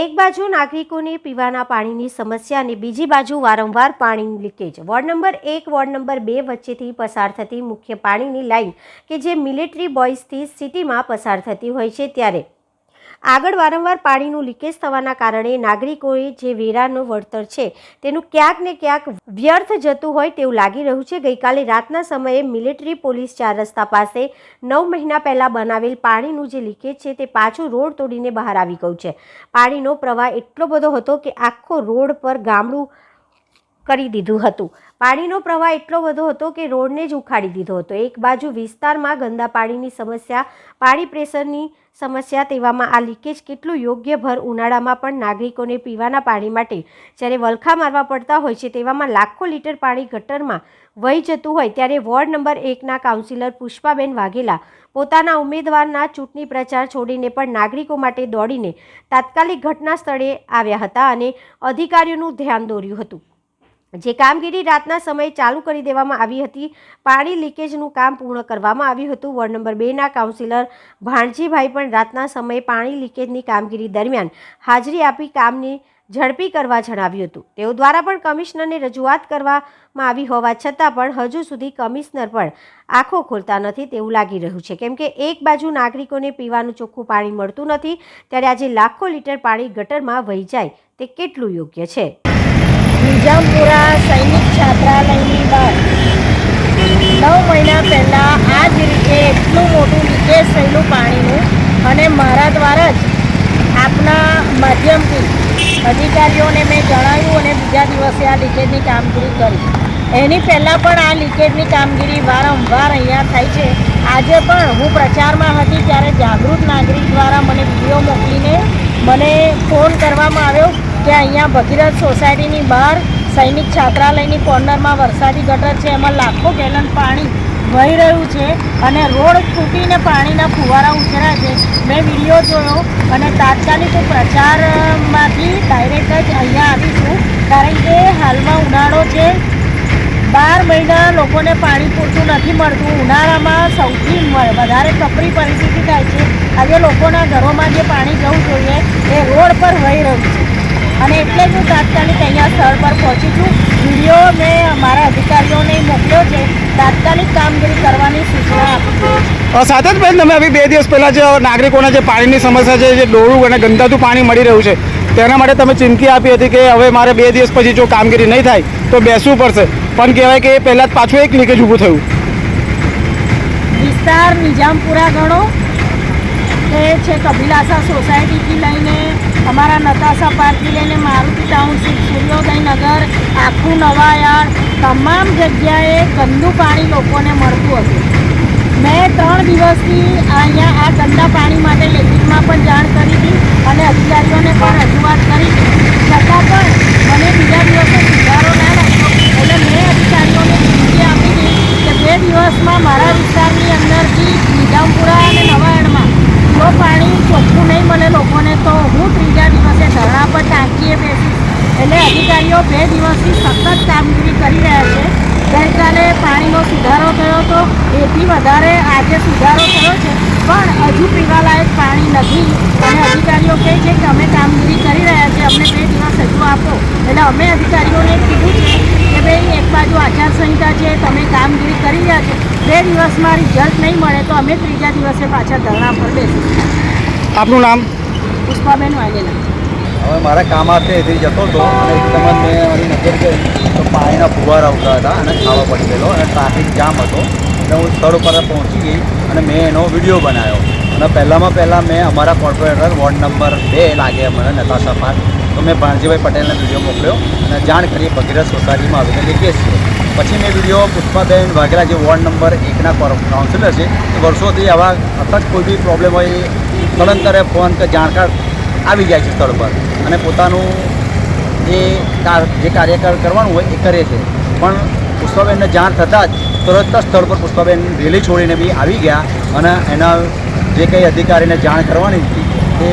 એક બાજુ નાગરિકોને પીવાના પાણીની સમસ્યા અને બીજી બાજુ વારંવાર પાણીની લીકેજ. વોર્ડ નંબર એક, વોર્ડ નંબર બે વચ્ચેથી પસાર થતી મુખ્ય પાણીની લાઇન કે જે મિલિટરી બોયઝથી સિટીમાં પસાર થતી હોય છે ત્યારે આગળ વારંવાર પાણીનું લીકેજ થવાના કારણે નાગરિકોએ જે વેરાનું વળતર છે, તેનું ક્યાંક ને ક્યાંક વ્યર્થ જતું હોય તેવું લાગી રહ્યું છે. ગઈકાલે રાતના સમયે મિલિટરી પોલીસ ચાર રસ્તા પાસે નવ મહિના પહેલાં બનાવેલ પાણીનું જે લીકેજ છે, તે પાછું રોડ તોડીને બહાર આવી ગયું છે. પાણીનો પ્રવાહ એટલો બધો હતો કે આખો રોડ પર ગામડું કરી દીધું હતું. પાણીનો પ્રવાહ એટલો બધો હતો કે રોડને જ ઉખાડી દીધો હતો. એક બાજુ વિસ્તારમાં ગંદા પાણીની સમસ્યા, પાણી પ્રેશરની સમસ્યા તેવામાં આ લીકેજ કેટલું યોગ્ય ભર ઉનાળામાં પણ નાગરિકોને પીવાના પાણી માટે જ્યારે વલખા મારવા પડતા હોય છે તેવામાં લાખો લીટર પાણી ગટરમાં વહી જતું હોય ત્યારે વોર્ડ નંબર એકના કાઉન્સિલર પુષ્પાબેન વાઘેલા પોતાના ઉમેદવારના ચૂંટણી પ્રચાર છોડીને પણ નાગરિકો માટે દોડીને તાત્કાલિક ઘટના સ્થળે આવ્યા હતા અને અધિકારીઓનું ધ્યાન દોર્યું હતું. જે કામગીરી રાતના સમયે ચાલુ કરી દેવામાં આવી હતી. પાણી લીકેજનું કામ પૂર્ણ કરવામાં આવ્યું હતું. વોર્ડ નંબર બેના કાઉન્સિલર ભાણજીભાઈ પણ રાતના સમયે પાણી લીકેજની કામગીરી દરમિયાન હાજરી આપી કામની ઝડપી કરવા જણાવ્યું હતું. તેઓ દ્વારા પણ કમિશનરને રજૂઆત કરવામાં આવી હોવા છતાં પણ હજુ સુધી કમિશનર પણ આંખો ખોલતા નથી તેવું લાગી રહ્યું છે. કેમ કે એક બાજુ નાગરિકોને પીવાનું ચોખ્ખું પાણી મળતું નથી, ત્યારે આજે લાખો લીટર પાણી ગટરમાં વહી જાય તે કેટલું યોગ્ય છે? નિજામપુરા સૈનિક છાત્રાલયની બહાર. નવ મહિના પહેલાં આ જ રીતે એટલું મોટું લીકેજ થયેલું પાણીનું અને મારા દ્વારા જ આપના માધ્યમથી અધિકારીઓને મેં જણાવ્યું અને બીજા દિવસે આ લીકેજની કામગીરી કરી. એની પહેલાં પણ આ લીકેજની કામગીરી વારંવાર અહીંયા થાય છે. આજે પણ હું પ્રચારમાં હતી ત્યારે જાગૃત નાગરિક દ્વારા મને વીડિયો મોકલીને મને ફોન કરવામાં આવ્યો કે અહીંયા ભગીરથ સોસાયટીની બહાર સૈનિક છાત્રાલયની કોર્નરમાં વરસાદી ગટર છે. એમાં લાખો ગેલન પાણી વહી રહ્યું છે અને રોડ તૂટીને પાણીના ફુવારા ઉછરા છે. મેં વીડિયો જોયો અને તાત્કાલિક પ્રચારમાંથી ડાયરેક્ટ જ અહીંયા આવી છું. કારણ કે હાલમાં ઉનાળો છે બાર મહિના લોકોને પાણી પૂરતું નથી મળતું. ઉનાળામાં સૌથી વધારે કપરી પરિસ્થિતિ થાય છે. આજે લોકોના ઘરોમાં જે પાણી જવું જોઈએ, એ રોડ પર વહી રહ્યું છે. અને એટલે જ હું તાત્કાલિક અહીંયા સ્થળ પર પહોંચી છું. વીડિયો મેં મારા અધિકારીઓને મોકલ્યો છે. તાત્કાલિક કામગીરી કરવાની સૂચના આપી જ બેન, તમે બે દિવસ પહેલાં જે નાગરિકોને જે પાણીની સમસ્યા છે, જે ડોળું અને ગંદાતું પાણી મળી રહ્યું છે તેના માટે તમે ચીમકી આપી હતી કે હવે મારે બે દિવસ પછી જો કામગીરી નહીં થાય તો બેસવું પડશે. પણ કહેવાય કે એ પહેલાં જ પાછું એક લીકેજ ઊભું થયું. વિસ્તાર નિજામપુરા ગણો. એ છે કભિલાસા સોસાયટીથી લઈને અમારા નતાસા પાર્કથી લઈને મારુતિ ટાઉનશીપ, સૂર્યોદયનગર, આખું નવાયાર્ડ તમામ જગ્યાએ ગંદુ પાણી લોકોને મળતું હતું. ત્રણ દિવસથી અહીંયા આ ગંદા પાણી માટે લેખિતમાં પણ જાણ કરી હતી અને અધિકારીઓને પણ રજૂઆત કરી હતી. છતાં પણ મને બીજા દિવસે સુધારો ના લાગ્યો. એટલે મેં અધિકારીઓને ચીમકી આપી હતી કે બે દિવસમાં મારા વિસ્તારની અંદરથી નિઝામપુરા અને નવાયણમાં જો પાણી ચોખ્ખું નહીં મળે લોકોને, તો હું ત્રીજા દિવસે ધરણા પર ટાંકીએ બેસીશ. એટલે અધિકારીઓ બે દિવસથી સતત કામગીરી કરી રહ્યા છે. ગઈકાલે પાણીનો સુધારો થયો હતો એથી વધારે આજે સુધારો થયો છે. પણ હજુ પીવાલાયક પાણી નથી. અને અધિકારીઓ કહે છે કે અમે કામગીરી કરી રહ્યા છીએ. અમને બે દિવસ હજુ આપો. એટલે અમે અધિકારીઓને કીધું છે કે ભાઈ એક બાજુ આચારસંહિતા છે તમે કામગીરી કરી રહ્યા છો. બે દિવસમાં રિઝલ્ટ નહીં મળે તો અમે ત્રીજા દિવસે પાછા ધરણા પર બેસીશું. આપનું નામ? પુષ્પાબેન વાઘેલા. હવે મારા કામ આપે એથી જતો હતો અને એકદમ જ મેં મારી નજર ગઈ તો પાણીના ફુવારા આવતા હતા અને ખાવા પડી ગયેલો અને ટ્રાફિક જામ હતો. એટલે હું સ્થળ ઉપર પહોંચી ગઈ અને મેં એનો વીડિયો બનાવ્યો. અને પહેલાંમાં પહેલાં મેં અમારા કોર્પોરેટર વોર્ડ નંબર બે લાગે મને નતાશા પાર્ક તો મેં ભાણજીભાઈ પટેલને વીડિયો મોકલ્યો અને જાણ કરી ભગીરથ સોસાયટીમાં આવીને લીકેજ છે. પછી મેં વીડિયો પુષ્પાબેન વાઘેલા જે વોર્ડ નંબર એકના કાઉન્સિલર છે, એ વર્ષોથી આવા સતત કોઈ બી પ્રોબ્લેમ હોય એ તદંતરે ફોન કે જાણકાર આવી જાય છે સ્થળ પર. અને પોતાનું જે જે કાર્યકાળ કરવાનું હોય એ કરે છે. પણ પુષ્પાબેનને જાણ થતાં જ તરત જ સ્થળ પર પુષ્પાબેન રેલી છોડીને બી આવી ગયા અને એના જે કંઈ અધિકારીને જાણ કરવાની હતી તે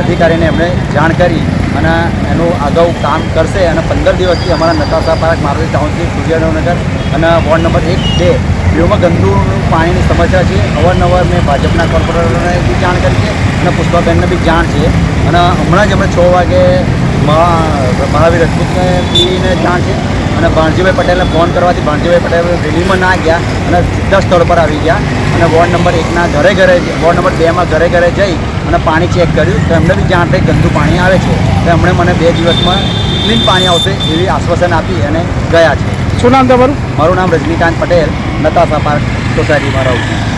અધિકારીને એમણે જાણ કરી અને એનું અગાઉ કામ કરશે અને પંદર દિવસથી અમારા Natasha park Maruti township Suryanagar અને વોર્ડ નંબર એક બે બેમાં ગંદુ પાણીની સમસ્યા છે. અવારનવાર મેં ભાજપના કોર્પોરેટરોને બી જાણ કરી છે. અને પુષ્પાબેનને બી જાણ છે. અને હમણાં જ અમે છ વાગે મહા- મહાવીર રજપૂતને પીને જાણ છે. અને ભાણજીભાઈ પટેલને ફોન કરવાથી ભાણજીભાઈ પટેલ રેલીમાં ના ગયા અને સીધા સ્થળ પર આવી ગયા. અને વોર્ડ નંબર એકના ઘરે ઘરે વોર્ડ નંબર બેમાં ઘરે ઘરે જઈ અને પાણી ચેક કર્યું તો એમને બી જાણ થઈ ગંદુ પાણી આવે છે. તો એમણે મને બે દિવસમાં ક્લીન પાણી આવશે એવી આશ્વાસન આપી અને ગયા છે. શું નામ તમારું? મારું નામ રજનીકાંત પટેલ નતાસા પાર્ક સોસાયટીમાં રહું છું.